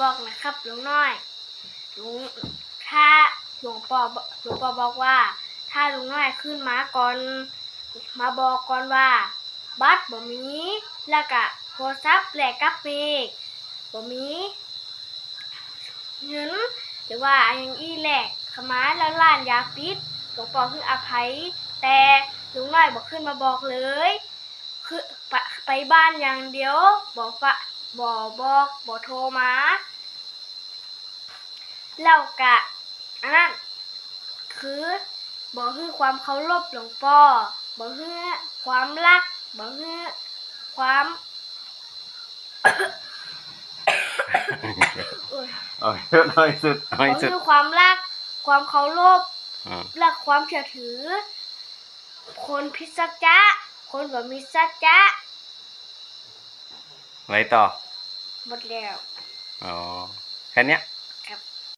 บอกนะครับลุงน้อยลุงถ้าหลวงปอหลวงปอบอกว่า ถ้าลุงน้อยขึ้นมาก่อนมาบอกก่อนว่า บัตรบ่มีแล้วก็โทรศัพท์แลกกับเมกบ่มีเงินหรือว่าอันยังอีแหลกขมาแล้วล้านยาปิดหลวงปอคืออภัย แต่ลุงน้อยบอกขึ้นมาบอกเลย คือ ไปไปบ้านอย่างเดียวบอกฝะบอกบอกบอกโทรมาแล้วกะอันนั้นคือบอกคือความเคารพหลวงพ่อบอกคือความรักบอกคือความโอ้ยเอาให้สุดเอาให้สุดเอาบอให้กสุด คือความรัก ความเคารพอืม และความเชื่อถือ คนพิสัจจะคนแบบมีสัจจะอะ ไรต่อ หมดแล้ว อ๋อ แค่เนี้ย